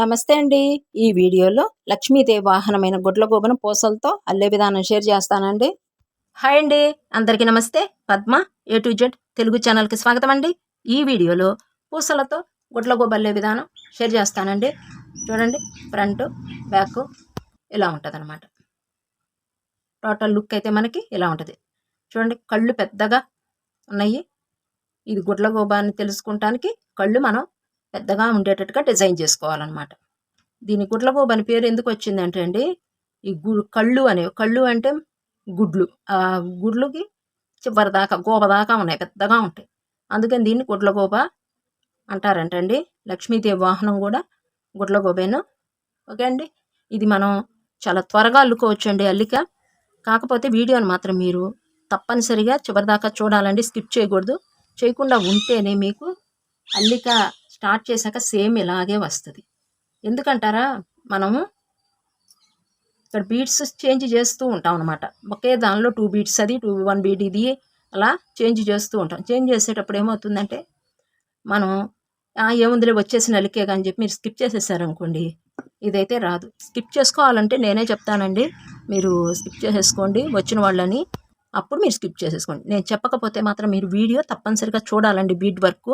నమస్తే అండి. ఈ వీడియోలో లక్ష్మీదేవి వాహనమైన గుడ్లగూబన పూసలతో అల్లే విధానం షేర్ చేస్తానండి. హాయ్ అండి. అందరికీ నమస్తే. Padma A to Z Telugu ఛానల్కి స్వాగతం అండి. ఈ వీడియోలో పూసలతో గుడ్లగూబ అల్లే విధానం షేర్ చేస్తానండి. చూడండి ఫ్రంట్ బ్యాక్ ఇలా ఉంటుంది అనమాట టోటల్ లుక్ అయితే మనకి ఇలా ఉంటుంది. చూడండి కళ్ళు పెద్దగా ఉన్నాయి. ఇది గుడ్లగూబ అని తెలుసుకుంటానికి కళ్ళు మనం పెద్దగా ఉండేటట్టుగా డిజైన్ చేసుకోవాలన్నమాట. దీని గుడ్లగూబ అని పేరు ఎందుకు వచ్చిందంటే అండి ఈ గు కళ్ళు అనేవి కళ్ళు అంటే గుడ్లు. ఆ గుడ్లుకి చివరి దాకా గోప దాకా ఉన్నాయి పెద్దగా ఉంటాయి. అందుకని దీన్ని గుడ్లగోబ అంటారంటండి లక్ష్మీదేవి వాహనం కూడా గుడ్లగోబేను ఓకే అండి. ఇది మనం చాలా త్వరగా అల్లుకోవచ్చు అండి అల్లిక. కాకపోతే వీడియోని మాత్రం మీరు తప్పనిసరిగా చివరిదాకా చూడాలండి. స్కిప్ చేయకూడదు. చేయకుండా ఉంటేనే మీకు అల్లిక స్టార్ట్ చేశాక సేమ్ ఇలాగే వస్తుంది. ఎందుకంటారా? మనము ఇక్కడ బీట్స్ చేంజ్ చేస్తూ ఉంటాం అనమాట ఒకే దానిలో టూ బీట్స్ అది టూ వన్ బీట్ ఇది అలా చేంజ్ చేస్తూ ఉంటాం. చేంజ్ చేసేటప్పుడు ఏమవుతుందంటే మనం ఏముందిలే వచ్చేసిన అలికే కానీ చెప్పి మీరు స్కిప్ చేసేసారనుకోండి ఇదైతే రాదు. స్కిప్ చేసుకోవాలంటే నేనే చెప్తానండి మీరు స్కిప్ చేసేసుకోండి వచ్చిన వాళ్ళని అప్పుడు మీరు స్కిప్ చేసేసుకోండి. నేను చెప్పకపోతే మాత్రం మీరు వీడియో తప్పనిసరిగా చూడాలండి బీట్ వర్క్.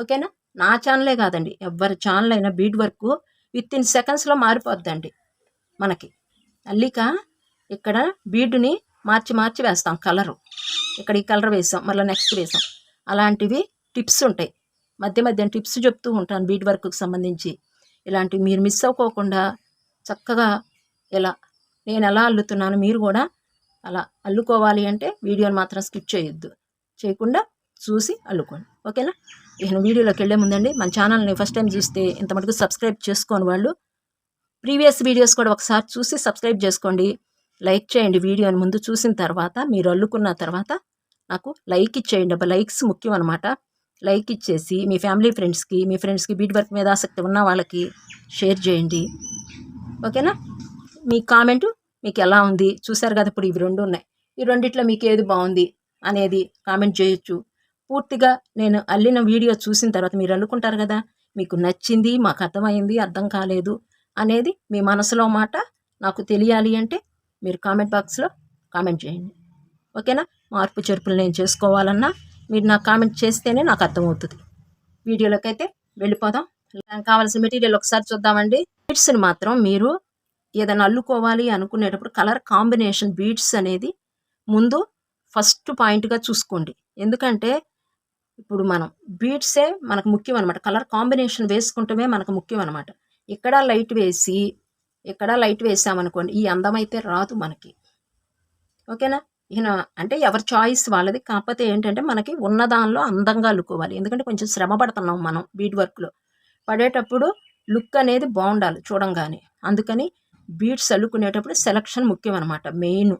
ఓకేనా? నా ఛానలే కాదండి. ఎవరి ఛానల్ అయినా బీడ్ వర్క్ విత్ ఇన్ సెకండ్స్లో మారిపోద్దండి మనకి. అల్లిక ఇక్కడ బీడ్ని మార్చి మార్చి వేస్తాం కలరు. ఇక్కడ ఈ కలర్ వేసాం మళ్ళీ నెక్స్ట్ వేసాం. అలాంటివి టిప్స్ ఉంటాయి. మధ్య మధ్య టిప్స్ చెప్తూ ఉంటాను బీడ్ వర్క్కి సంబంధించి. ఇలాంటివి మీరు మిస్ అవ్వకోకుండా చక్కగా ఇలా నేను ఎలా అల్లుతున్నాను మీరు కూడా అలా అల్లుకోవాలి అంటే వీడియోని మాత్రం స్కిప్ చేయొద్దు. చేయకుండా చూసి అల్లుకోండి. ఓకేనా? నేను వీడియోలోకి వెళ్ళే ముందండి మన ఛానల్ని ఫస్ట్ టైం చూస్తే ఇంత మటుకు సబ్స్క్రైబ్ చేసుకోని వాళ్ళు ప్రీవియస్ వీడియోస్ కూడా ఒకసారి చూసి సబ్స్క్రైబ్ చేసుకోండి లైక్ చేయండి వీడియోని ముందు చూసిన తర్వాత మీరు అల్లుకున్న తర్వాత నాకు లైక్ ఇచ్చేయండి. అబ్బా లైక్స్ ముఖ్యం అనమాట లైక్ ఇచ్చేసి మీ ఫ్యామిలీ ఫ్రెండ్స్కి మీ ఫ్రెండ్స్కి బీట్ వర్క్ మీద ఆసక్తి ఉన్న వాళ్ళకి షేర్ చేయండి. ఓకేనా? మీ కామెంటు మీకు ఎలా ఉంది? చూసారు కదా ఇప్పుడు ఇవి రెండు ఉన్నాయి. ఈ రెండిట్లో మీకు ఏది బాగుంది అనేది కామెంట్ చేయొచ్చు. పూర్తిగా నేను అల్లిన వీడియో చూసిన తర్వాత మీరు అనుకుంటారు కదా మీకు నచ్చింది మాకు అర్థమైంది అర్థం కాలేదు అనేది మీ మనసులో మాట నాకు తెలియాలి అంటే మీరు కామెంట్ బాక్స్లో కామెంట్ చేయండి. ఓకేనా? మార్పు చెరుపులు నేను చేసుకోవాలన్నా మీరు నాకు కామెంట్ చేస్తేనే నాకు అర్థమవుతుంది. వీడియోలోకి అయితే వెళ్ళిపోదాం కావాల్సిన మెటీరియల్ ఒకసారి చూద్దామండి. బీడ్స్ని మాత్రం మీరు ఏదైనా అల్లుకోవాలి అనుకునేటప్పుడు కలర్ కాంబినేషన్ బీడ్స్ అనేది ముందు ఫస్ట్ పాయింట్గా చూసుకోండి. ఎందుకంటే ఇప్పుడు మనం బీట్సే మనకు ముఖ్యం అనమాట కలర్ కాంబినేషన్ వేసుకుంటమే మనకు ముఖ్యం అనమాట ఇక్కడ లైట్ వేసి ఇక్కడ లైట్ వేసామనుకోండి ఈ అందం అయితే రాదు మనకి. ఓకేనా? ఈయన అంటే ఎవరి చాయిస్ వాళ్ళది. కాకపోతే ఏంటంటే మనకి ఉన్న దానిలో అందంగా అల్లుకోవాలి. ఎందుకంటే కొంచెం శ్రమ పడుతున్నాం మనం బీట్ వర్క్లో. పడేటప్పుడు లుక్ అనేది బాగుండాలి చూడంగానే. అందుకని బీట్స్ అల్లుకునేటప్పుడు సెలక్షన్ ముఖ్యం అనమాట మెయిన్.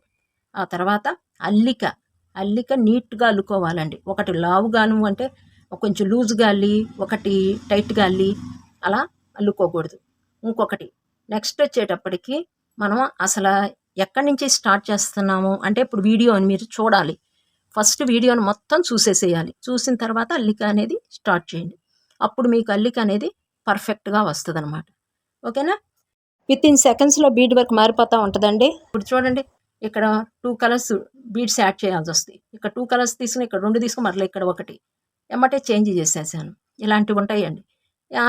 ఆ తర్వాత అల్లిక. అల్లిక నీట్గా అల్లుకోవాలండి. ఒకటి లావుగాను అంటే కొంచెం లూజ్గా అల్లి ఒకటి టైట్గా అల్లి అలా అల్లుకోకూడదు. ఇంకొకటి నెక్స్ట్ వచ్చేటప్పటికి మనం అసలు ఎక్కడి నుంచి స్టార్ట్ చేస్తున్నాము అంటే ఇప్పుడు వీడియోని మీరు చూడాలి. ఫస్ట్ వీడియోని మొత్తం చూసేసేయాలి. చూసిన తర్వాత అల్లిక అనేది స్టార్ట్ చేయండి. అప్పుడు మీకు అల్లిక అనేది పర్ఫెక్ట్గా వస్తుంది అనమాట ఓకేనా? విత్ ఇన్ సెకండ్స్లో బీడ్ వర్క్ మారిపోతూ ఉంటుందండి. ఇప్పుడు చూడండి ఇక్కడ టూ కలర్స్ బీడ్స్ యాడ్ చేయాల్సి వస్తాయి. ఇక్కడ టూ కలర్స్ తీసుకుని ఇక్కడ రెండు తీసుకుని మరలా ఇక్కడ ఒకటి. ఎమ్మటే చేంజ్ చేసేసాను. ఇలాంటివి ఉంటాయండి.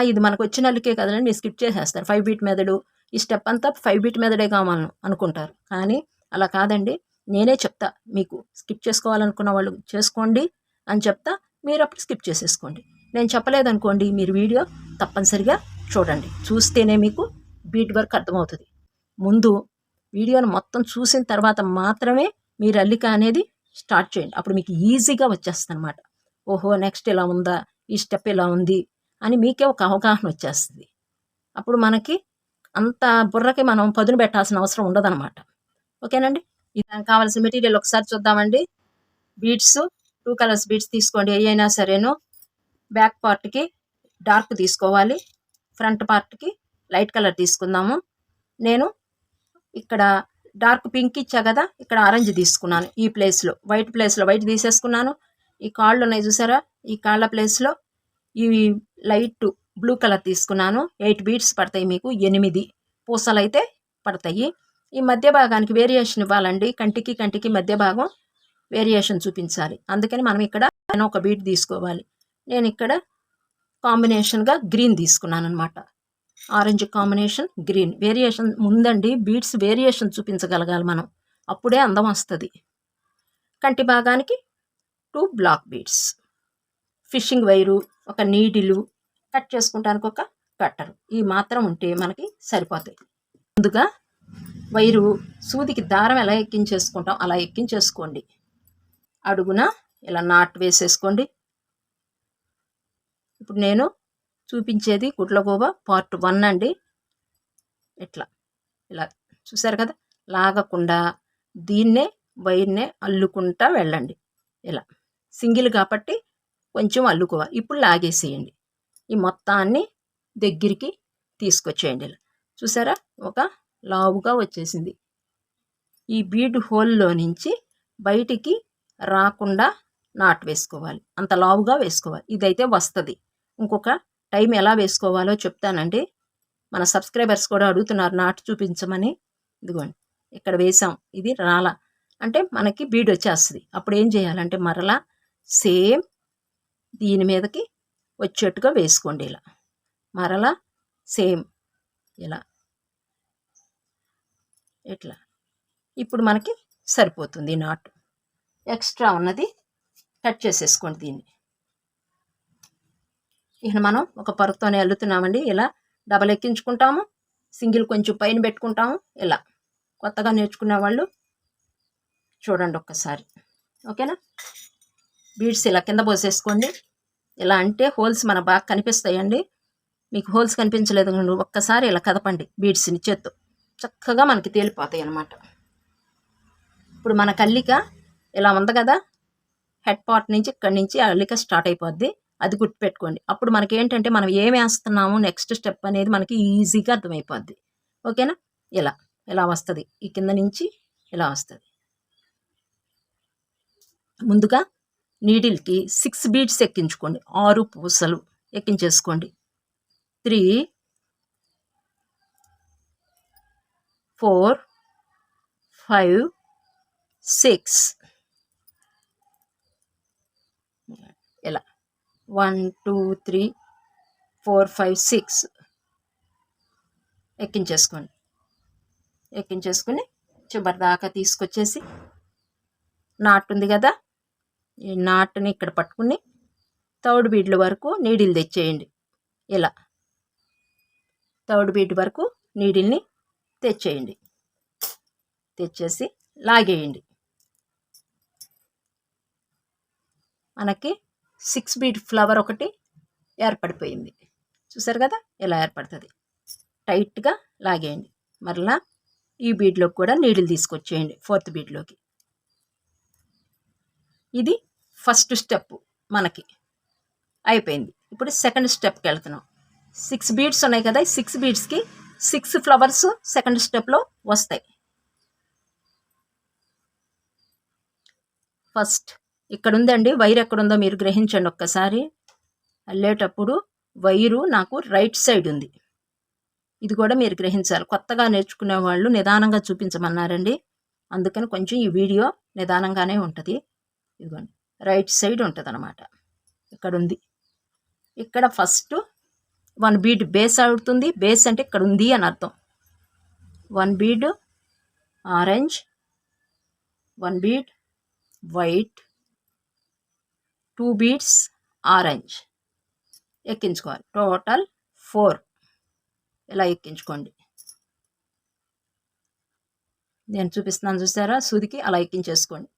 ఇది మనకు వచ్చిన అల్లికే కదండి మీరు స్కిప్ చేసేస్తారు. ఫైవ్ బీట్ మెదడు ఈ స్టెప్ అంతా ఫైవ్ బీట్ మెదడే కావాలను అనుకుంటారు. కానీ అలా కాదండి. నేనే చెప్తా మీకు స్కిప్ చేసుకోవాలనుకున్న వాళ్ళు చేసుకోండి అని చెప్తా మీరు అప్పుడు స్కిప్ చేసేసుకోండి. నేను చెప్పలేదనుకోండి మీరు వీడియో తప్పనిసరిగా చూడండి. చూస్తేనే మీకు బీట్ వర్క్ అర్థమవుతుంది. ముందు వీడియోను మొత్తం చూసిన తర్వాత మాత్రమే మీరు అల్లిక అనేది స్టార్ట్ చేయండి. అప్పుడు మీకు ఈజీగా వచ్చేస్తుంది అనమాట ఓహో నెక్స్ట్ ఇలా ఉందా? ఈ స్టెప్ ఇలా ఉంది అని మీకే ఒక అవగాహన వచ్చేస్తుంది. అప్పుడు మనకి అంత బుర్రకి మనం పదును పెట్టాల్సిన అవసరం ఉండదన్నమాట. ఓకేనండి? దానికి కావాల్సిన మెటీరియల్ ఒకసారి చూద్దామండి. బీడ్స్ టూ కలర్స్ బీడ్స్ తీసుకోండి. ఏ అయినా సరేను. బ్యాక్ పార్ట్కి డార్క్ తీసుకోవాలి. ఫ్రంట్ పార్ట్కి లైట్ కలర్ తీసుకుందాము. నేను ఇక్కడ డార్క్ పింక్ ఇచ్చా కదా ఇక్కడ ఆరెంజ్ తీసుకున్నాను ఈ ప్లేస్లో వైట్ ప్లేస్లో వైట్ తీసేసుకున్నాను. ఈ కాళ్ళు ఉన్నాయి చూసారా? ఈ కాళ్ళ ప్లేస్లో ఈ లైట్ బ్లూ కలర్ తీసుకున్నాను. ఎయిట్ బీట్స్ పడతాయి మీకు ఎనిమిది పూసలు అయితే పడతాయి. ఈ మధ్య భాగానికి వేరియేషన్ ఇవ్వాలండి. కంటికి కంటికి మధ్య భాగం వేరియేషన్ చూపించాలి. అందుకని మనం ఇక్కడ ఒక బీట్ తీసుకోవాలి. నేను ఇక్కడ కాంబినేషన్గా గ్రీన్ తీసుకున్నాను అనమాట ఆరెంజ్ కాంబినేషన్ గ్రీన్. వేరియేషన్ ముందండి బీడ్స్ వేరియేషన్ చూపించగలగాలి మనం. అప్పుడే అందం వస్తుంది. కంటి భాగానికి two black beads fishing wire ఒక నీడిలు కట్ చేసుకుంటానికి ఒక కట్టరు ఈ మాత్రం ఉంటే మనకి సరిపోతాయి. ముందుగా వైరు సూదికి దారం ఎలా ఎక్కించేసుకుంటాం అలా ఎక్కించేసుకోండి. అడుగున ఇలా నాట్ వేసేసుకోండి. ఇప్పుడు నేను చూపించేది గుడ్లగూబ పార్ట్ వన్ అండి. ఇట్లా ఇలా చూసారు కదా? లాగకుండా దీన్నే వైర్నే అల్లుకుంటా వెళ్ళండి. ఇలా సింగిల్ కాబట్టి కొంచెం అల్లుకోవాలి ఇప్పుడు లాగేసేయండి. ఈ మొత్తాన్ని దగ్గరికి తీసుకొచ్చేయండి ఇలా. చూసారా? ఒక లావుగా వచ్చేసింది. ఈ బీడ్ హోల్లో నుంచి బయటికి రాకుండా నాట్ వేసుకోవాలి. అంత లావుగా వేసుకోవాలి. ఇదైతే వస్తుంది. ఇంకొక టైం ఎలా వేసుకోవాలో చెప్తానండి. మన సబ్స్క్రైబర్స్ కూడా అడుగుతున్నారు నాటు చూపించమని. ఇదిగోండి ఇక్కడ వేసాం. ఇది రాల. అంటే మనకి బీడ్ వచ్చేస్తుంది. అప్పుడు ఏం చేయాలంటే మరలా సేమ్ దీని మీదకి వచ్చేట్టుగా వేసుకోండి ఇలా. మరలా సేమ్ ఇలా. ఇట్లా. ఇప్పుడు మనకి సరిపోతుంది నాటు. ఎక్స్ట్రా ఉన్నది కట్ చేసేసుకోండి దీన్ని. ఇక మనం ఒక పరుపుతోనే అల్లుతున్నామండి. ఇలా డబల్ ఎక్కించుకుంటాము. సింగిల్ కొంచెం పైన పెట్టుకుంటాము. ఇలా కొత్తగా నేర్చుకునే వాళ్ళు చూడండి ఒక్కసారి. ఓకేనా? బీడ్స్ ఇలా కింద పోసేసుకోండి. ఇలా అంటే హోల్స్ మన బాగా కనిపిస్తాయండి. మీకు హోల్స్ కనిపించలేదు ఒక్కసారి ఇలా కదపండి బీడ్స్ని చేత్తో. చక్కగా మనకి తేలిపోతాయి అన్నమాట. ఇప్పుడు మన కల్లిక ఇలా ఉంది కదా? హెడ్ పార్ట్ నుంచి ఇక్కడి నుంచి అల్లిక స్టార్ట్ అయిపోద్ది. అది గుర్తుపెట్టుకోండి. అప్పుడు మనకి ఏంటంటే మనం ఏం వేస్తున్నాము నెక్స్ట్ స్టెప్ అనేది మనకి ఈజీగా అర్థమైపోద్ది. ఓకేనా? ఇలా ఇలా వస్తుంది. ఈ కింద నుంచి ఇలా వస్తుంది. ముందుగా నీడిల్కి సిక్స్ బీడ్స్ ఎక్కించుకోండి. ఆరు పూసలు ఎక్కించేసుకోండి. త్రీ ఫోర్ ఫైవ్ సిక్స్ ఇలా one two three four five six. ఎక్కించేసుకోండి ఎక్కించేసుకుని చివరి దాకా తీసుకొచ్చేసి నాటు ఉంది కదా ఈ నాటుని ఇక్కడ పట్టుకుని తౌడు బీడ్ల వరకు నీడిల్ తెచ్చేయండి. ఇలా తౌడు బీడ్ వరకు నీడిల్ని తెచ్చేయండి. తెచ్చేసి లాగేయండి. మనకి సిక్స్ బీట్ ఫ్లవర్ ఒకటి ఏర్పడిపోయింది. చూసారు కదా? ఇలా ఏర్పడుతుంది? టైట్గా లాగేయండి. మరలా ఈ బీడ్లోకి కూడా నీడిల్ తీసుకొచ్చేయండి ఫోర్త్ బీడ్లోకి ఇది ఫస్ట్ స్టెప్ మనకి. అయిపోయింది. ఇప్పుడు సెకండ్ స్టెప్కి వెళ్తున్నాం. సిక్స్ బీడ్స్ ఉన్నాయి కదా? సిక్స్ బీడ్స్కి సిక్స్ ఫ్లవర్స్ సెకండ్ స్టెప్లో వస్తాయి. ఫస్ట్ ఇక్కడ ఉందండి వైర్ ఎక్కడుందో మీరు గ్రహించండి ఒక్కసారి. అల్లేటప్పుడు వైరు నాకు రైట్ సైడ్ ఉంది. ఇది కూడా మీరు గ్రహించాలి. కొత్తగా నేర్చుకునే వాళ్ళు నిదానంగా చూపించమన్నారండి. అందుకని కొంచెం ఈ వీడియో నిదానంగానే ఉంటుంది. ఇదిగోండి. రైట్ సైడ్ ఉంటుంది అనమాట ఇక్కడ ఉంది ఇక్కడ ఫస్ట్ వన్ బీడ్ బేస్ అవుతుంది. బేస్ అంటే ఇక్కడ ఉంది అని అర్థం. One bead orange one bead white two beads orange. ఎక్కించుకోవాలి. Total four. ఇలా ఎక్కించుకోండి. నేను చూపిస్తున్నాను చూసారా? సూదికి అలా ఎక్కించేసుకోండి.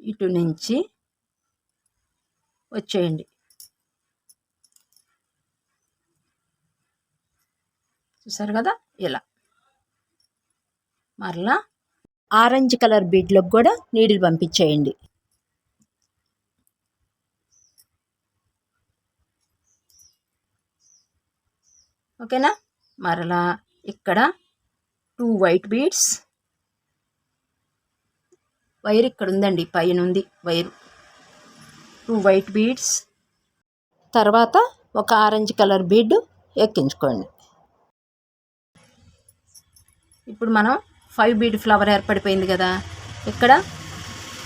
ఇటు నుంచి వచ్చేయండి. చూసారు కదా? ఇలా. మరలా ఆరెంజ్ కలర్ బీడ్లకు కూడా నీడిల్ పంపించేయండి. ఓకేనా? మరలా ఇక్కడ టూ వైట్ బీడ్స్. వైర్ ఇక్కడ ఉందండి పైన ఉంది వైర్. Two white beads. తర్వాత ఒక ఆరెంజ్ కలర్ బీడ్ ఎక్కించుకోండి. ఇప్పుడు మనం ఫైవ్ బీడ్ ఫ్లవర్ ఏర్పడిపోయింది కదా. ఇక్కడ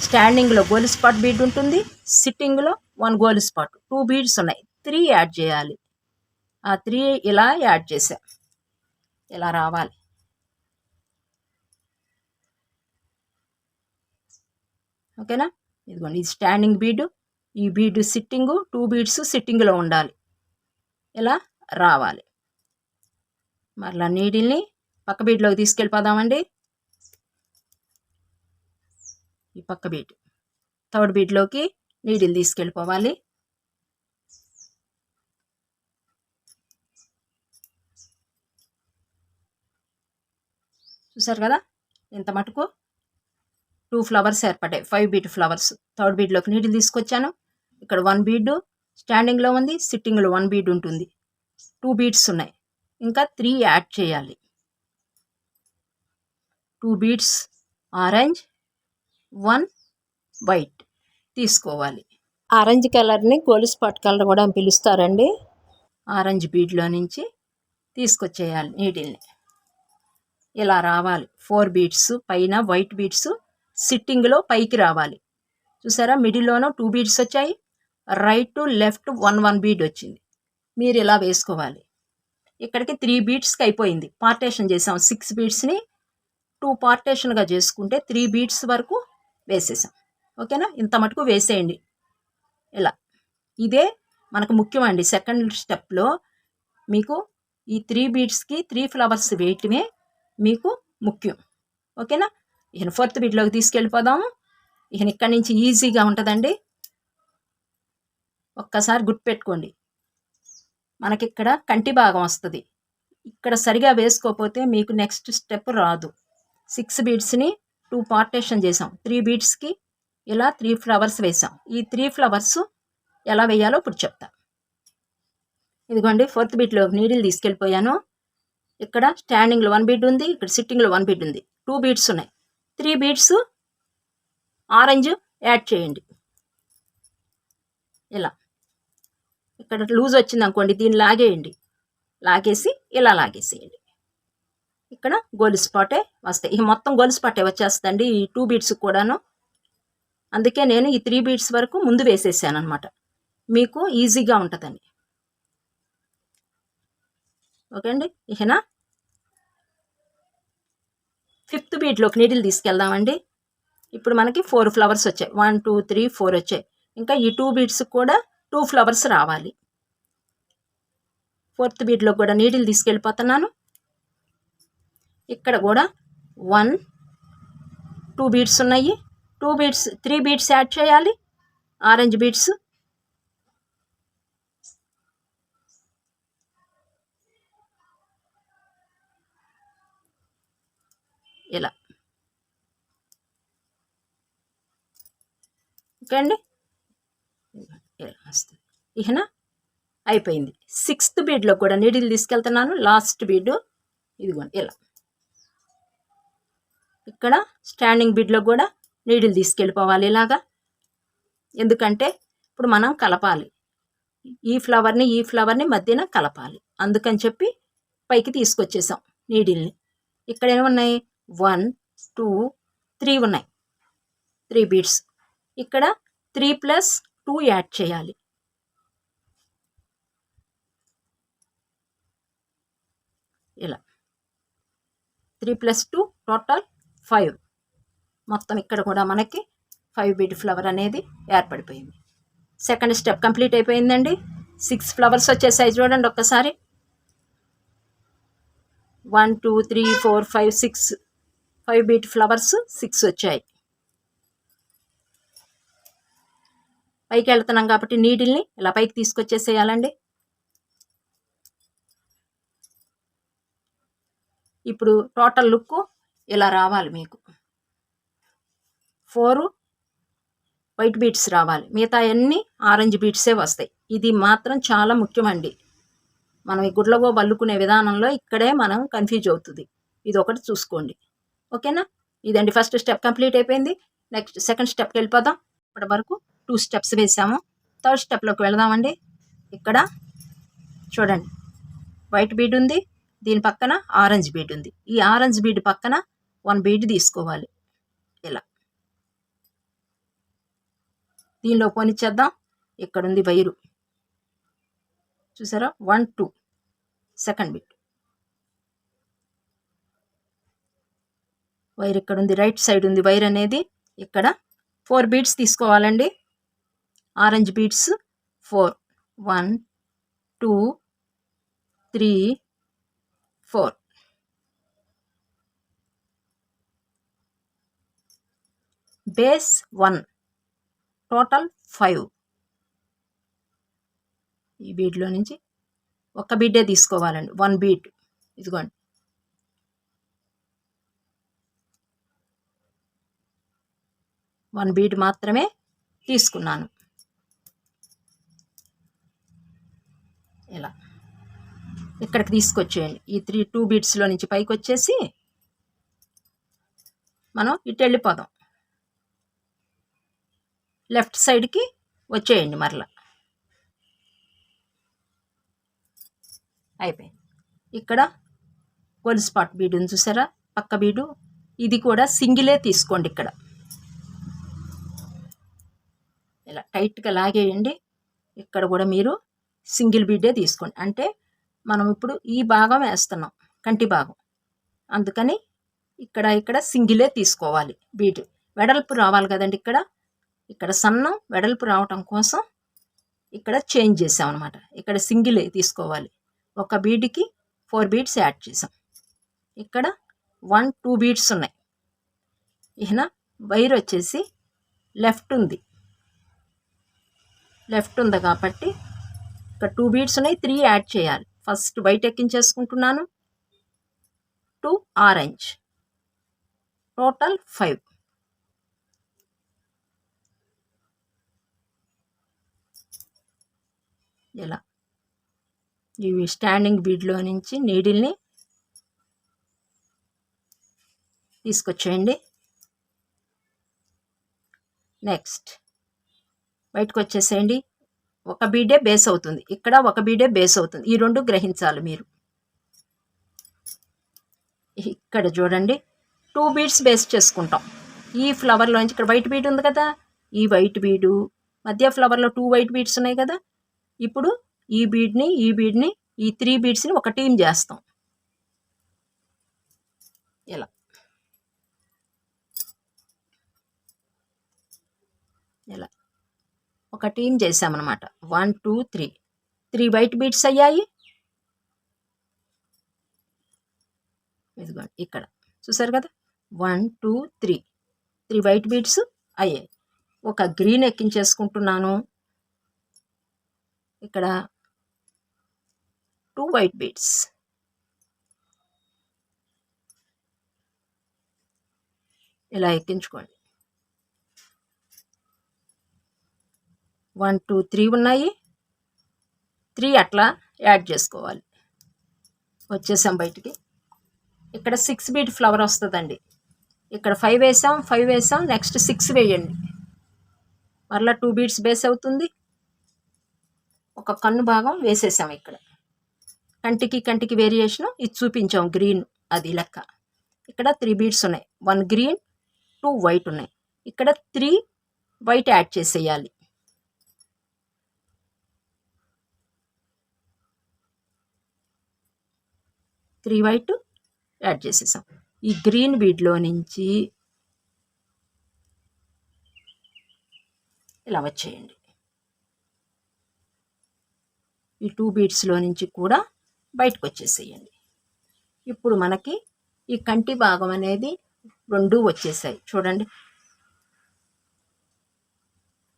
స్టాండింగ్లో గోల్ స్పాట్ బీడ్ ఉంటుంది సిట్టింగ్లో one gold spot. Two beads ఉన్నాయి త్రీ యాడ్ చేయాలి. ఆ త్రీ ఇలా యాడ్ చేసాం. ఇలా రావాలి. ఓకేనా? ఇదిగోండి ఇది స్టాండింగ్ బీడు ఈ బీడు సిట్టింగు టూ బీడ్స్ సిట్టింగ్లో ఉండాలి. ఇలా రావాలి. మరలా నీడిల్ని పక్క బీడ్లోకి తీసుకెళ్ళిపోదామండి. ఈ పక్క బీడ్ థర్డ్ బీడ్లోకి నీడిల్ తీసుకెళ్ళిపోవాలి. చూసారు కదా? ఇంత మటుకు? టూ ఫ్లవర్స్ ఏర్పడ్డాయి. Five bead flowers. థర్డ్ బీడ్లోకి నీటిని తీసుకొచ్చాను. ఇక్కడ వన్ బీడ్ స్టాండింగ్లో ఉంది. సిట్టింగ్లో వన్ బీడ్ ఉంటుంది. టూ బీడ్స్ ఉన్నాయి. ఇంకా త్రీ యాడ్ చేయాలి. Two beads orange one white తీసుకోవాలి. ఆరెంజ్ కలర్ని గోల్డ్ స్పాట్ కలర్ కూడా పిలుస్తారండి. ఆరెంజ్ బీడ్లో నుంచి తీసుకొచ్చేయాలి నీటిల్ని ఇలా రావాలి. ఫోర్ బీడ్స్ పైన వైట్ బీడ్స్ సిట్టింగ్లో పైకి రావాలి. చూసారా? మిడిల్లోనూ టూ బీడ్స్ వచ్చాయి. Right to left one one bead వచ్చింది. మీరు ఇలా వేసుకోవాలి. ఇక్కడికి త్రీ బీడ్స్కి అయిపోయింది. పార్టేషన్ చేసాం. సిక్స్ బీడ్స్ని టూ పార్టేషన్గా చేసుకుంటే త్రీ బీడ్స్ వరకు వేసేసాం. ఓకేనా? ఇంత మటుకు వేసేయండి. ఇలా. ఇదే మనకు ముఖ్యమండి. సెకండ్ స్టెప్లో మీకు ఈ త్రీ బీడ్స్కి త్రీ ఫ్లవర్స్ వేయటమే మీకు ముఖ్యం. ఓకేనా? ఇక ఫోర్త్ బీట్లోకి తీసుకెళ్ళిపోదాము. ఇక ఇక్కడి నుంచి ఈజీగా ఉంటుందండి. ఒక్కసారి గుర్తుపెట్టుకోండి మనకిక్కడ కంటి భాగం వస్తుంది. ఇక్కడ సరిగా వేసుకోకపోతే మీకు నెక్స్ట్ స్టెప్ రాదు. సిక్స్ బీడ్స్ని టూ పార్టేషన్ చేసాం. త్రీ బీట్స్కి ఇలా త్రీ ఫ్లవర్స్ వేసాం. ఈ త్రీ ఫ్లవర్స్ ఎలా వేయాలో ఇప్పుడు చెప్తా. ఇదిగోండి ఫోర్త్ బీట్లో నీడిల్ తీసుకెళ్ళిపోయాను. ఇక్కడ స్టాండింగ్లో వన్ బీడ్ ఉంది ఇక్కడ సిట్టింగ్లో వన్ బీడ్ ఉంది. టూ బీడ్స్ ఉన్నాయి. త్రీ బీడ్స్ ఆరెంజ్ యాడ్ చేయండి. ఇలా. ఇక్కడ లూజ్ వచ్చింది అనుకోండి దీన్ని లాగేయండి. లాగేసి ఇలా లాగేసేయండి. ఇక్కడ గోల్ స్పాటే వస్తాయి. ఈ మొత్తం గోల్ స్పాటే వచ్చేస్తుందండి ఈ టూ బీడ్స్ కూడాను. అందుకే నేను ఈ త్రీ బీడ్స్ వరకు ముందు వేసేసాను అనమాట మీకు ఈజీగా ఉంటుందండి. ఓకే అండి? ఇహనా? ఫిఫ్త్ బీట్లోకి నీడిల్ తీసుకెళ్దామండి. ఇప్పుడు మనకి ఫోర్ ఫ్లవర్స్ వచ్చాయి. వన్ టూ త్రీ ఫోర్ వచ్చాయి. ఇంకా ఈ టూ బీట్స్ కూడా టూ ఫ్లవర్స్ రావాలి. ఫోర్త్ బీట్లో కూడా నీడిల్ తీసుకెళ్ళిపోతున్నాను. ఇక్కడ కూడా వన్ టూ బీట్స్ ఉన్నాయి. Two beads three beads add చేయాలి. ఆరెంజ్ బీట్స్ ఇలా. ఓకే అండి? వస్తుంది. ఇహన అయిపోయింది. సిక్స్త్ బీడ్లో కూడా నీడిల్ తీసుకెళ్తున్నాను. లాస్ట్ బీడ్ ఇదిగోండి ఇలా. ఇక్కడ స్టాండింగ్ బిడ్లో కూడా నీడిల్ తీసుకెళ్ళిపోవాలి ఇలాగా. ఎందుకంటే ఇప్పుడు మనం కలపాలి. ఈ ఫ్లవర్ని ఈ ఫ్లవర్ని మధ్యన కలపాలి. అందుకని చెప్పి పైకి తీసుకొచ్చేసాం నీడిల్ని ఇక్కడ ఏమున్నాయి? వన్ టూ త్రీ ఉన్నాయి. త్రీ బీడ్స్ ఇక్కడ త్రీ ప్లస్ టూ యాడ్ చేయాలి. ఇలా. Three plus two total five. మొత్తం ఇక్కడ కూడా మనకి ఫైవ్ బీడ్ ఫ్లవర్ అనేది ఏర్పడిపోయింది. సెకండ్ స్టెప్ కంప్లీట్ అయిపోయిందండి. సిక్స్ ఫ్లవర్స్ వచ్చేసాయి చూడండి ఒక్కసారి. One two three four five six. Five bead flowers six వచ్చాయి. పైకి వెళ్తున్నాం కాబట్టి నీడిల్ని ఇలా పైకి తీసుకొచ్చేసేయాలండి. ఇప్పుడు టోటల్ లుక్ ఇలా రావాలి మీకు? ఫోరు వైట్ బీట్స్ రావాలి. మిగతా అన్నీ ఆరెంజ్ బీట్సే వస్తాయి. ఇది మాత్రం చాలా ముఖ్యమండి. మనం ఈ గుడ్లగో బల్లుకునే విధానంలో ఇక్కడే మనం కన్ఫ్యూజ్ అవుతుంది. ఇది ఒకటి చూసుకోండి. ఓకేనా? ఇదండి ఫస్ట్ స్టెప్ కంప్లీట్ అయిపోయింది. నెక్స్ట్ సెకండ్ స్టెప్కి వెళ్ళిపోదాం. ఇప్పటి వరకు టూ స్టెప్స్ వేసాము. థర్డ్ స్టెప్లోకి వెళదామండి. ఇక్కడ చూడండి. వైట్ బీడ్ ఉంది. దీని పక్కన ఆరెంజ్ బీడ్ ఉంది. ఈ ఆరెంజ్ బీడ్ పక్కన వన్ బీడ్ తీసుకోవాలి. ఇలా. దీనిలో పోనిచ్చేద్దాం. ఇక్కడ ఉంది వైరు. చూసారా? One two. Second bead. Wire ఇక్కడ ఉంది రైట్ సైడ్ ఉంది వైర్ అనేది. ఇక్కడ ఫోర్ బీట్స్ తీసుకోవాలండి. Orange beads four. One two three four. Base one total five. ఈ బీడ్లో నుంచి ఒక బీడే తీసుకోవాలండి. వన్ బీట్ ఇదిగోండి. వన్ బీట్ మాత్రమే తీసుకున్నాను. ఇలా. ఇక్కడికి తీసుకొచ్చేయండి. ఈ త్రీ టూ బీట్స్లో నుంచి పైకి వచ్చేసి మనం ఇటు వెళ్ళిపోదాం. లెఫ్ట్ సైడ్కి వచ్చేయండి మరలా. అయిపోయింది. ఇక్కడ గోల్డ్ స్పాట్ బీడుని చూసారా? పక్క బీడు. ఇది కూడా సింగిలే తీసుకోండి ఇక్కడ. ఇలా టైట్గా లాగేయండి. ఇక్కడ కూడా మీరు సింగిల్ బీడే తీసుకోండి. అంటే మనం ఇప్పుడు ఈ భాగం వేస్తున్నాం కంటి భాగం. అందుకని ఇక్కడ ఇక్కడ సింగిలే తీసుకోవాలి బీడ్. వెడల్పు రావాలి కదండి ఇక్కడ. ఇక్కడ సన్నం వెడల్పు రావటం కోసం ఇక్కడ చేంజ్ చేసాం అనమాట ఇక్కడ సింగిలే తీసుకోవాలి. ఒక బీడ్కి ఫోర్ బీడ్స్ యాడ్ చేసాం. ఇక్కడ వన్ టూ బీడ్స్ ఉన్నాయి. ఈయన వైర్ వచ్చేసి లెఫ్ట్ ఉంది. లెఫ్ట్ ఉంది కాబట్టి ఇక్కడ టూ బీడ్స్ ఉన్నాయి త్రీ యాడ్ చేయాలి. First white ఎక్కించేసుకుంటున్నాను. Two orange. Total five. ఇలా. ఇవి స్టాండింగ్ బీడ్లో నుంచి నీడిల్ని తీసుకొచ్చేయండి. నెక్స్ట్ బయటకు వచ్చేసేయండి ఒక బీడే బేస్ అవుతుంది. ఇక్కడ ఒక బీడే బేస్ అవుతుంది. ఈ రెండు గ్రహించాలి మీరు. ఇక్కడ చూడండి. టూ బీడ్స్ బేస్ చేసుకుంటాం. ఈ ఫ్లవర్లోంచి ఇక్కడ వైట్ బీడ్ ఉంది కదా? ఈ వైట్ బీడు. మధ్య ఫ్లవర్లో టూ వైట్ బీడ్స్ ఉన్నాయి కదా? ఇప్పుడు ఈ బీడ్ని ఈ బీడ్ని ఈ త్రీ బీడ్స్ని ఒక టీం చేస్తాం. ఇలా. ఇలా. ఒక టీం చేసామన్నమాట. One two three. Three white beads అయ్యాయి. ఇదిగోండి ఇక్కడ. చూసారు కదా? One two three. Three white beads అయ్యాయి. ఒక గ్రీన్ ఎక్కించేసుకుంటున్నాను. ఇక్కడ టూ వైట్ బీట్స్ ఇలా ఎక్కించుకోండి. వన్ టూ త్రీ ఉన్నాయి. త్రీ అట్లా యాడ్ చేసుకోవాలి. వచ్చేసాం బయటికి. ఇక్కడ సిక్స్ బీట్ ఫ్లవర్ వస్తుందండి. ఇక్కడ ఫైవ్ వేసాం ఫైవ్ వేసాం నెక్స్ట్ సిక్స్ వేయండి. మరలా టూ బీట్స్ బేస్ అవుతుంది. ఒక కన్ను భాగం వేసేసాం ఇక్కడ. కంటికి కంటికి వేరియేషన్ ఇది చూపించాం గ్రీన్ అది లెక్క. ఇక్కడ త్రీ బీడ్స్ ఉన్నాయి. వన్ గ్రీన్ టూ వైట్ ఉన్నాయి. ఇక్కడ త్రీ వైట్ యాడ్ చేసేయాలి. త్రీ వైట్ యాడ్ చేసేసాం. ఈ గ్రీన్ బీడ్లో నుంచి ఇలా వచ్చేయండి. ఈ టూ బీడ్స్లో నుంచి కూడా బయటకు వచ్చేసేయండి. ఇప్పుడు మనకి ఈ కంటి భాగం అనేది రెండు వచ్చేసాయి. చూడండి.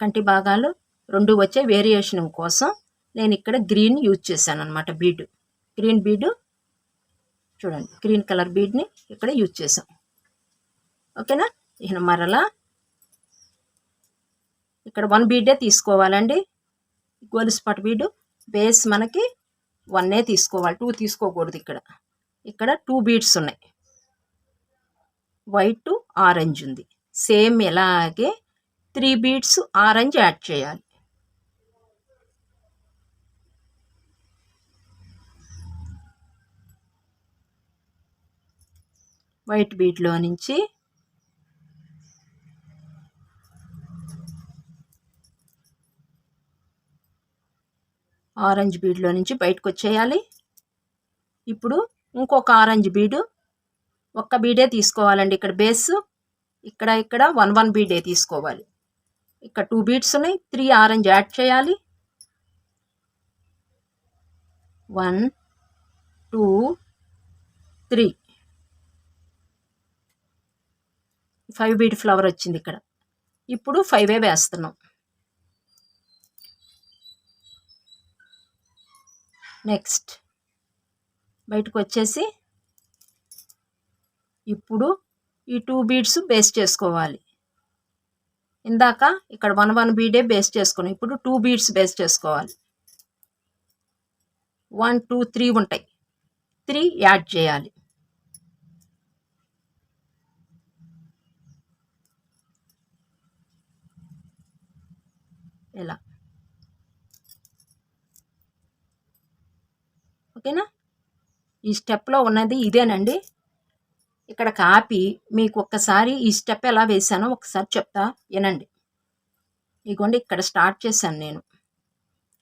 కంటి భాగాలు రెండు వచ్చే వేరియేషన్ కోసం నేను ఇక్కడ గ్రీన్ యూజ్ చేశాను అనమాట బీడ్. గ్రీన్ బీడు చూడండి. గ్రీన్ కలర్ బీడ్ని ఇక్కడ యూజ్ చేసాం ఓకేనా? ఇక మరలా ఇక్కడ వన్ బీడే తీసుకోవాలండి. గోలిస్పాట్ బీడు. బేస్ మనకి వన్నే తీసుకోవాలి. టూ తీసుకోకూడదు ఇక్కడ. ఇక్కడ టూ బీడ్స్ ఉన్నాయి. వైట్ ఆరెంజ్ ఉంది. సేమ్ ఇలాగే త్రీ బీడ్స్ ఆరెంజ్ యాడ్ చేయాలి. వైట్ బీట్లో నుంచి ఆరెంజ్ బీడ్లో నుంచి బయటకు వచ్చేయాలి ఇప్పుడు ఇంకొక ఆరెంజ్ బీడు ఒక్క బీడే తీసుకోవాలండి. ఇక్కడ బేస్ ఇక్కడ ఇక్కడ వన్ వన్ బీడే తీసుకోవాలి. ఇక్కడ టూ బీడ్స్ ఉన్నాయి. త్రీ ఆరెంజ్ యాడ్ చేయాలి. One two three. Five bead flower వచ్చింది ఇక్కడ. ఇప్పుడు ఫైవే వేస్తున్నాం. నెక్స్ట్. బయటకు వచ్చేసి ఇప్పుడు ఈ టూ బీడ్స్ బేస్ చేసుకోవాలి. ఇందాక ఇక్కడ వన్ వన్ బీడే బేస్ చేసుకుని ఇప్పుడు టూ బీడ్స్ బేస్ చేసుకోవాలి. వన్ టూ త్రీ ఉంటాయి. త్రీ యాడ్ చేయాలి. ఇలా ఓకేనా? ఈ స్టెప్లో ఉన్నది ఇదేనండి. ఇక్కడ కాపీ మీకు ఒక్కసారి ఈ స్టెప్ ఎలా వేసానో ఒకసారి చెప్తా వినండి. ఇగోండి ఇక్కడ స్టార్ట్ చేశాను నేను.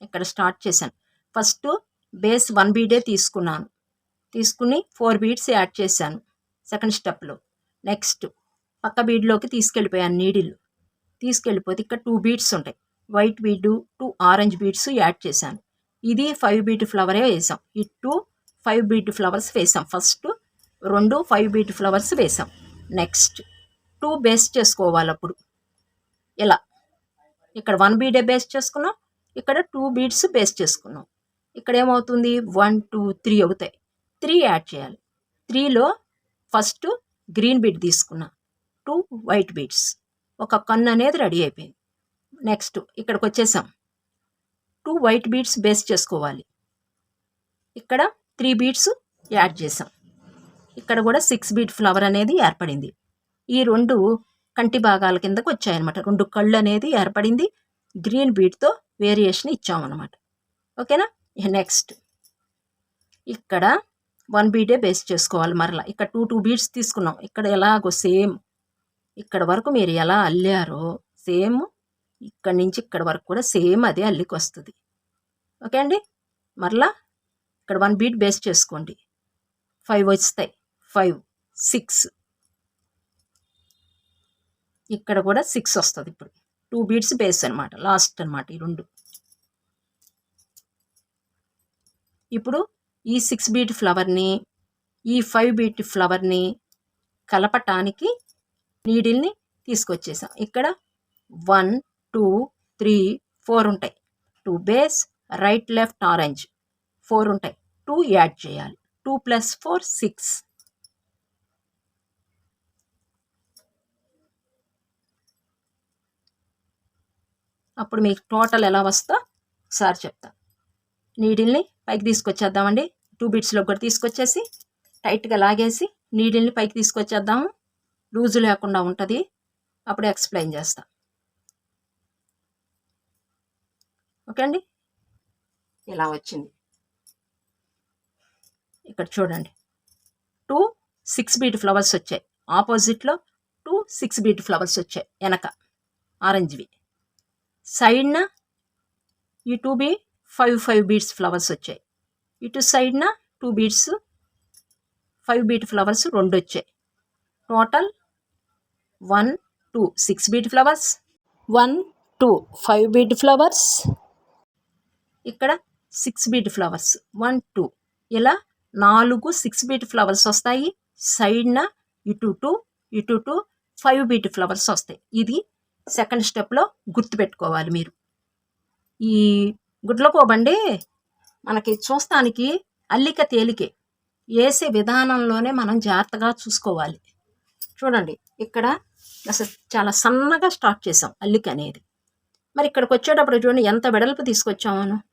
ఇక్కడ స్టార్ట్ చేశాను. ఫస్ట్ బేస్ వన్ బీడే తీసుకున్నాను. తీసుకుని ఫోర్ బీడ్స్ యాడ్ చేశాను సెకండ్ స్టెప్లో. నెక్స్ట్ పక్క బీడ్లోకి తీసుకెళ్ళిపోయాను నీడిల్ తీసుకెళ్ళిపోతే ఇక్కడ టూ బీడ్స్ ఉంటాయి. White bead two orange beads add చేశాను. ఇది ఫైవ్ బీట్ ఫ్లవరే వేసాం. ఈ టూ ఫైవ్ బీట్ ఫ్లవర్స్ వేసాం. ఫస్ట్ రెండు ఫైవ్ బీట్ ఫ్లవర్స్ వేసాం. నెక్స్ట్ టూ బేస్ చేసుకోవాలి అప్పుడు. ఇలా ఇక్కడ వన్ బీడే బేస్ చేసుకున్నాం. ఇక్కడ టూ బీడ్స్ బేస్ చేసుకున్నాం. ఇక్కడ ఏమవుతుంది? వన్ టూ త్రీ అవుతాయి. త్రీ యాడ్ చేయాలి. త్రీలో ఫస్ట్ గ్రీన్ బీడ్ తీసుకున్నా. టూ వైట్ బీడ్స్ ఒక కన్ను అనేది రెడీ అయిపోయింది. నెక్స్ట్ ఇక్కడికి వచ్చేసాం. టూ వైట్ బీడ్స్ బేస్ చేసుకోవాలి. ఇక్కడ త్రీ బీడ్స్ యాడ్ చేసాం. ఇక్కడ కూడా సిక్స్ బీట్ ఫ్లవర్ అనేది ఏర్పడింది. ఈ రెండు కంటి భాగాల కిందకు వచ్చాయన్నమాట. రెండు కళ్ళు అనేది ఏర్పడింది. గ్రీన్ బీట్తో వేరియేషన్ ఇచ్చామన్నమాట ఓకేనా? నెక్స్ట్. ఇక్కడ వన్ బీడే బేస్ చేసుకోవాలి మరలా. ఇక్కడ టూ టూ బీడ్స్ తీసుకున్నాం. ఇక్కడ ఎలాగో సేమ్ ఇక్కడ వరకు మీరు ఎలా అల్లారో సేమ్ ఇక్కడ నుంచి ఇక్కడ వరకు కూడా సేమ్ అదే అల్లికి వస్తుంది ఓకే అండి? మరలా ఇక్కడ వన్ బీట్ బేస్ చేసుకోండి. ఫైవ్ వస్తాయి ఫైవ్ సిక్స్ ఇక్కడ కూడా సిక్స్ వస్తుంది ఇప్పుడు. టూ బీట్స్ బేస్ అనమాట లాస్ట్ అనమాట ఈ రెండు. ఇప్పుడు ఈ సిక్స్ బీట్ ఫ్లవర్ని ఈ ఫైవ్ బీట్ ఫ్లవర్ని కలపటానికి నీడిల్ని తీసుకొచ్చేసాం. ఇక్కడ వన్ టూ త్రీ ఫోర్ ఉంటాయి. Two base right left orange. Four ఉంటాయి. టూ యాడ్ చేయాలి. Two plus four six. అప్పుడు మీకు టోటల్ ఎలా వస్తా? ఒకసారి చెప్తా. నీడిల్ని పైకి తీసుకొచ్చేద్దామండి. టూ బీట్స్లో కూడా తీసుకొచ్చేసి టైట్గా లాగేసి నీడిల్ని పైకి తీసుకొచ్చేద్దాము. లూజు లేకుండా ఉంటుంది. అప్పుడు ఎక్స్ప్లెయిన్ చేస్తాం. ఓకే అండి? ఇలా వచ్చింది. ఇక్కడ చూడండి. టూ సిక్స్ బీట్ ఫ్లవర్స్ వచ్చాయి. ఆపోజిట్లో టూ సిక్స్ బీట్ ఫ్లవర్స్ వచ్చాయి. వెనక ఆరెంజ్వి. సైడ్న ఈ two B five five beads flowers వచ్చాయి. ఇటు సైడ్న two beads five bead flowers రెండు వచ్చాయి. Total one two six bead flowers. One two five bead flowers. ఇక్కడ six bead flowers. One two. ఇలా నాలుగు సిక్స్ బీట్ ఫ్లవర్స్ వస్తాయి. సైడ్న ఇటు టూ ఇటు టూ ఫైవ్ బీట్ ఫ్లవర్స్ వస్తాయి. ఇది సెకండ్ స్టెప్లో గుర్తుపెట్టుకోవాలి మీరు. ఈ గుడ్లకోబండి మనకి చూస్తానికి అల్లిక తేలికే. వేసే విధానంలోనే మనం జాగ్రత్తగా చూసుకోవాలి. చూడండి ఇక్కడ అసలు చాలా సన్నగా స్టార్ట్ చేసాం అల్లిక అనేది. మరి ఇక్కడికి వచ్చేటప్పుడు చూడండి ఎంత వెడల్పు తీసుకొచ్చామను?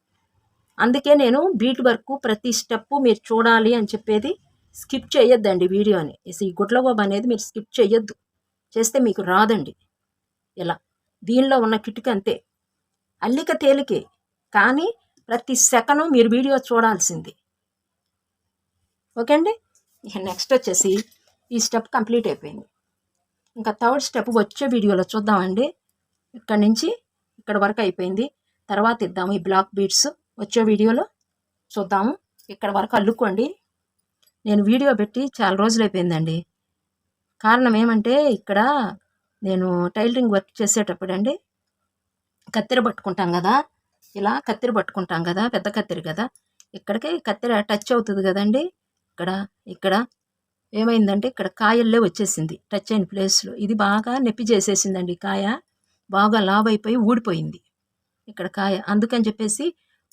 అందుకే నేను బీట్ వర్క్ ప్రతి స్టెప్ మీరు చూడాలి అని చెప్పేది స్కిప్ చేయొద్దండి వీడియోని ఈ గుడ్లగోబ అనేది మీరు స్కిప్ చేయొద్దు. చేస్తే మీకు రాదండి. ఇలా దీనిలో ఉన్న కిటుకు అంతే. అల్లిక తేలికే. కానీ ప్రతి సెకను మీరు వీడియో చూడాల్సింది. ఓకే అండి ఇక నెక్స్ట్ వచ్చేసి ఈ స్టెప్ కంప్లీట్ అయిపోయింది. ఇంకా థర్డ్ స్టెప్ వచ్చే వీడియోలో చూద్దామండి. ఇక్కడ నుంచి ఇక్కడ వరకు అయిపోయింది. తర్వాత ఇద్దాము ఈ బ్లాక్ బీట్స్. వచ్చే వీడియోలో చూద్దాము. ఇక్కడ వరకు అల్లుకోండి. నేను వీడియో పెట్టి చాలా రోజులు అయిపోయిందండి. కారణం ఏమంటే ఇక్కడ నేను టైలరింగ్ వర్క్ చేసేటప్పుడు అండి కత్తెర పట్టుకుంటాం కదా. ఇలా కత్తెర పట్టుకుంటాం కదా పెద్ద కత్తెర కదా. ఇక్కడికి కత్తెర టచ్ అవుతుంది కదండి. ఇక్కడ ఇక్కడ. ఏమైందంటే ఇక్కడ కాయల్లే వచ్చేసింది టచ్ అయిన ప్లేస్లో ఇది బాగా నొప్పి చేసేసిందండి కాయ. బాగా లావ్ అయిపోయి ఊడిపోయింది. ఇక్కడ కాయ. అందుకని చెప్పేసి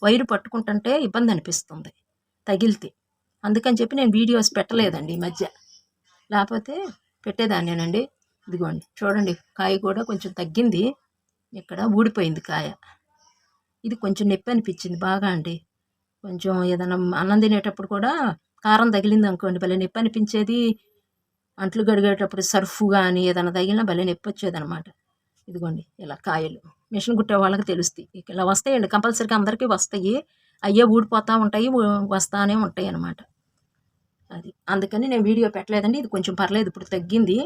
వైరు పట్టుకుంటుంటే ఇబ్బంది అనిపిస్తుంది తగిలితే. అందుకని చెప్పి నేను వీడియోస్ పెట్టలేదండి ఈ మధ్య. లేకపోతే పెట్టేదాన్నేనండి. ఇదిగోండి చూడండి కాయ కూడా కొంచెం తగ్గింది. ఇక్కడ ఊడిపోయింది కాయ. ఇది కొంచెం నొప్పి అనిపించింది బాగా అండి. కొంచెం ఏదైనా అన్నం తినేటప్పుడు కూడా కారం తగిలింది అనుకోండి భలే నొప్పి అనిపించేది. అంట్లు గడిగేటప్పుడు సర్ఫ్ కానీ ఏదైనా తగిలినా భలే నొప్పి వచ్చేదనమాట ఇదిగోండి ఇలా కాయలు. మిషన్ కుట్టే వాళ్ళకి తెలుస్తాయి. ఇలా వస్తాయండి. కంపల్సరీగా అందరికీ వస్తాయి. అయ్యే ఊడిపోతూ ఉంటాయి వస్తానే ఉంటాయి అన్నమాట. అది. అందుకని నేను వీడియో పెట్టలేదండి. ఇది కొంచెం పర్లేదు. ఇప్పుడు తగ్గింది.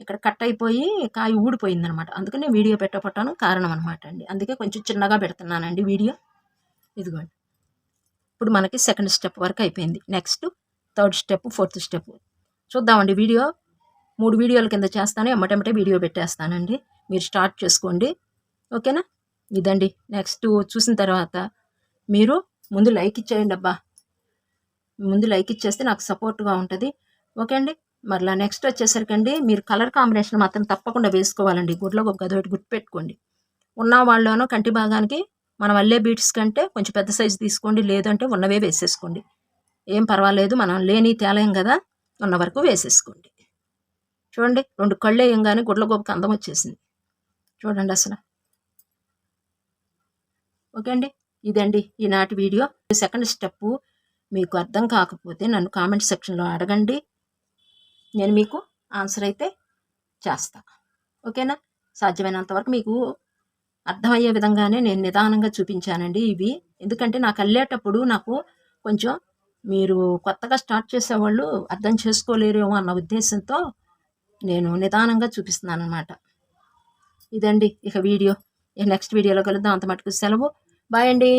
ఇక్కడ కట్ అయిపోయి కాయ ఊడిపోయింది అనమాట అందుకని నేను వీడియో పెట్టపట్టాను కారణం అనమాట అండి. అందుకే కొంచెం చిన్నగా పెడుతున్నానండి వీడియో. ఇదిగోండి. ఇప్పుడు మనకి సెకండ్ స్టెప్ వరకు అయిపోయింది. Next third step fourth step. చూద్దామండి వీడియో. మూడు వీడియోల కింద చేస్తాను. ఎమ్మటెమ్మటే వీడియో పెట్టేస్తానండి. మీరు స్టార్ట్ చేసుకోండి. ఓకేనా? ఇదండి. నెక్స్ట్ చూసిన తర్వాత మీరు ముందు లైక్ ఇచ్చేయండి అబ్బా. ముందు లైక్ ఇచ్చేస్తే నాకు సపోర్ట్గా ఉంటుంది. ఓకే అండి? మరలా నెక్స్ట్ వచ్చేసరికి అండి మీరు కలర్ కాంబినేషన్ మాత్రం తప్పకుండా వేసుకోవాలండి. గుడ్లో ఒక గదొకటి గుర్తుపెట్టుకోండి. ఉన్న వాళ్ళలోనూ కంటి భాగానికి మనం అల్లే బీట్స్ కంటే కొంచెం పెద్ద సైజు తీసుకోండి. లేదంటే ఉన్నవే వేసేసుకోండి. ఏం పర్వాలేదు. మనం లేని తేలేం కదా. ఉన్న వరకు వేసేసుకోండి. చూడండి. రెండు కళ్ళు వేయంగానే గుడ్ల అందం వచ్చేసింది. చూడండి అసలు. ఓకే అండి. ఇదండి ఈనాటి వీడియో. సెకండ్ స్టెప్ మీకు అర్థం కాకపోతే నన్ను కామెంట్ సెక్షన్లో అడగండి. నేను మీకు ఆన్సర్ అయితే చేస్తా. ఓకేనా? సాధ్యమైనంత వరకు మీకు అర్థమయ్యే విధంగానే నేను నిదానంగా చూపించానండి ఇవి. ఎందుకంటే నాకు అల్లేటప్పుడు నాకు కొంచెం మీరు కొత్తగా స్టార్ట్ చేసేవాళ్ళు అర్థం చేసుకోలేరేమో అన్న ఉద్దేశంతో నేను నిదానంగా చూపిస్తున్నాను అనమాట ఇదండి ఇక వీడియో. నెక్స్ట్ వీడియోలో కలుద్దాం. అంత మటుకు సెలవు. బాయ్ అండి